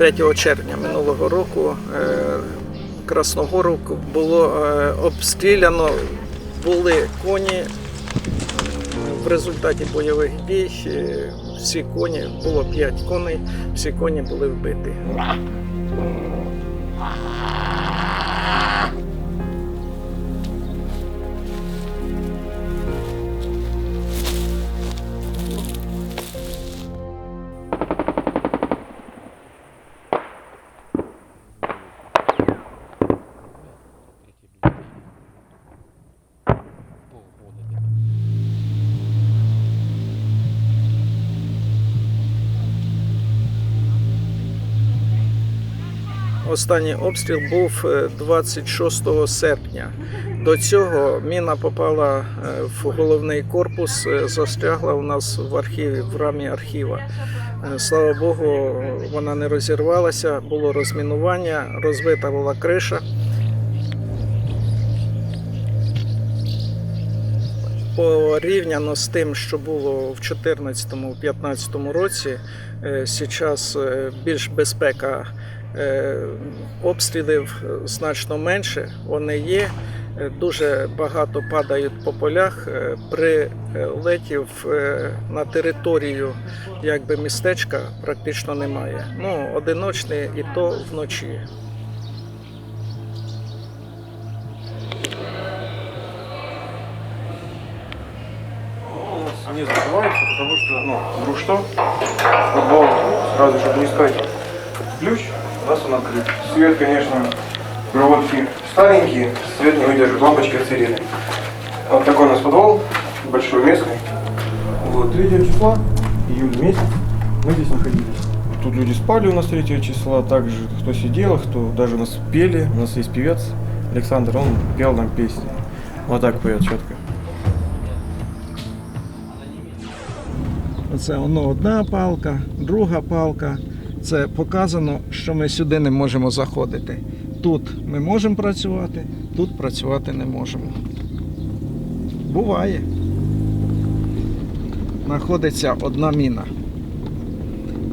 3 червня минулого року Красногору було е, обстріляно, були коні. В результаті бойових дій е, всі коні, було 5 коней, всі коні були вбиті. Останній обстріл був е, 26 серпня. До цього міна попала е, в головний корпус, е, застрягла у нас в архіві, в рамі архіва. Е, Слава Богу, вона не розірвалася, було розмінування, розбита була криша. Порівняно з тим, що було в 2014-2015 році, е, зараз е, більш безпека е, обстрілів значно менше. Вони є. Е, Дуже багато падають по полях. Е, Прилетів е, на територію якби містечка практично немає. Ну, одиночні і то вночі. Они закрываются, потому что, ну, вдруг что, футбол сразу, не искать ключ, у нас он открыт. Свет, конечно, проводки старенькие, свет не выдержит, лампочки сирены. Вот такой у нас подвал, большой местный. Вот, 3 числа, июль месяц, мы здесь находились. Тут люди спали у нас 3 числа, также кто сидел, кто даже у нас пели, у нас есть певец Александр, он пел нам песни. Вот так поет четко. Оце воно одна палка, друга палка. Це показано, що ми сюди не можемо заходити. Тут ми можемо працювати, тут працювати не можемо. Буває. Знаходиться одна міна.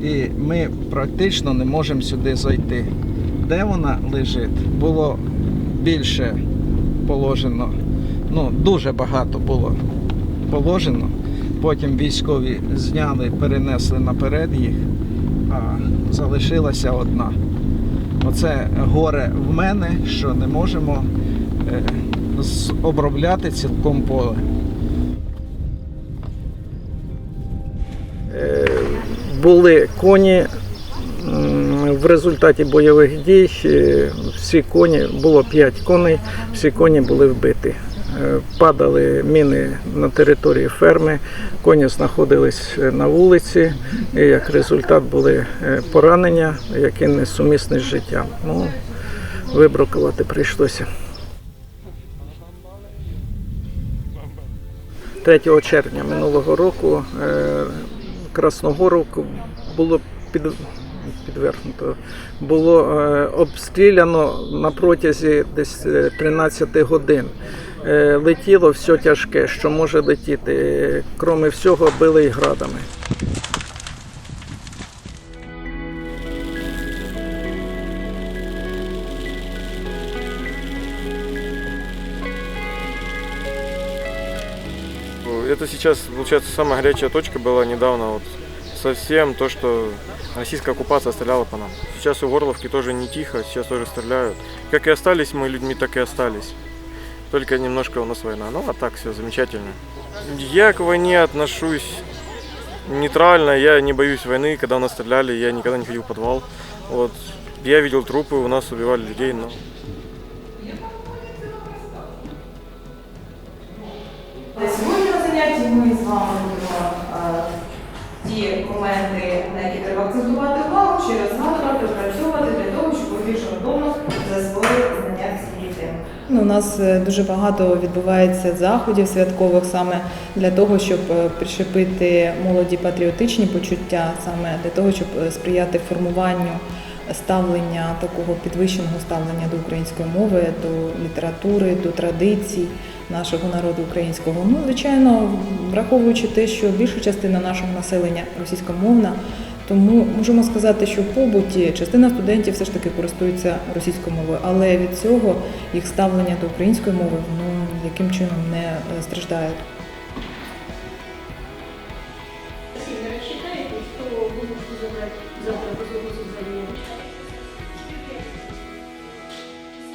І ми практично не можемо сюди зайти. Де вона лежить, було більше положено. Ну, дуже багато було положено. Потім військові зняли, перенесли наперед їх, залишилася одна. Оце горе в мене, що не можемо е, обробляти цілком поле. Е, Були коні в результаті бойових дій. Всі коні, було 5 коней, всі коні були вбиті. Е, Падали міни на території ферми, коні знаходились е, на вулиці, і як результат були е, поранення, які несумісні з життям. Ну, вибрукувати прийшлося. 3 червня минулого року Красногорівку було під, підвернуто, було обстріляно на протязі десь е, 13 годин. Е, Летіло все тяжке, що може летіти. Е, Кроме всього, били і градами. Это сейчас, получается, самая горячая точка была недавно. Вот совсем то, что российская оккупация стреляла по нам. Сейчас у Горловки тоже не тихо, сейчас тоже стреляют. Как и остались мы людьми, так и остались. Только немножко у нас война. Ну, а так все замечательно. Я к войне отношусь нейтрально. Я не боюсь войны. Когда у нас стреляли, я никогда не ходил в подвал. Вот. Я видел трупы, у нас убивали людей, но сьогодні на занятті ми з вами будемо е, ті на які треба акцентувати увагу, ще Ну, у нас е, дуже багато відбувається заходів святкових саме для того, щоб е, прищепити молоді патріотичні почуття, саме для того, щоб е, сприяти формуванню ставлення такого підвищеного ставлення до української мови, до літератури, до традицій нашого народу українського. Ну, звичайно, враховуючи те, що більша частина нашого населення російськомовна, Тому можемо сказати, що в побуті частина студентів все ж таки користуються російською мовою, але від цього їх ставлення до української мови ну, яким чином не е, страждає. Сильно рассчитаете, что вы можете забрать завтра после госэкзамена?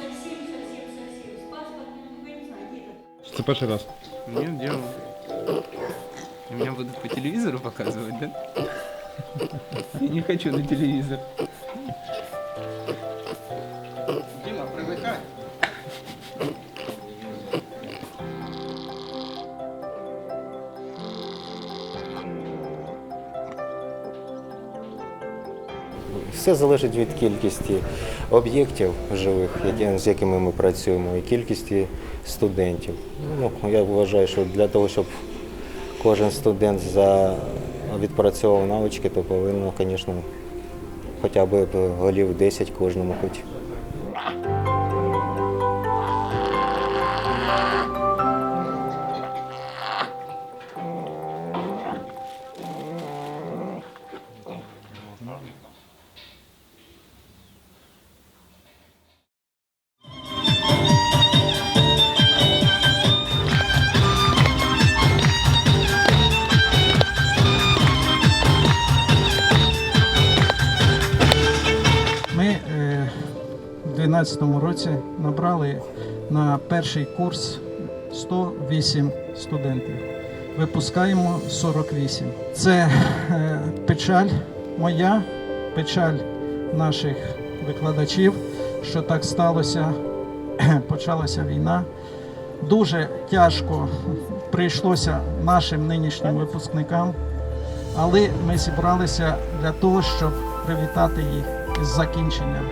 Совсем, совсем, совсем. С паспортом, ну, я не знаю, где это? Це перший раз. Нет, делал. И Меня будут по телевизору показывать, да? Я не хочу на телевизор. Діма, привикай. Все залежить від кількості об'єктів живих, які- з якими ми працюємо, і кількості студентів. Ну, я вважаю, що для того, щоб кожен студент за відпрацьовував навички, то повинно, звісно, хоча б голів 10 кожному хоч. 2015 році набрали на перший курс 108 студентів. Випускаємо 48. Це е, печаль моя, печаль наших викладачів, що так сталося. Почалася війна. Дуже тяжко прийшлося нашим нинішнім випускникам, але ми зібралися для того, щоб привітати їх із закінченням.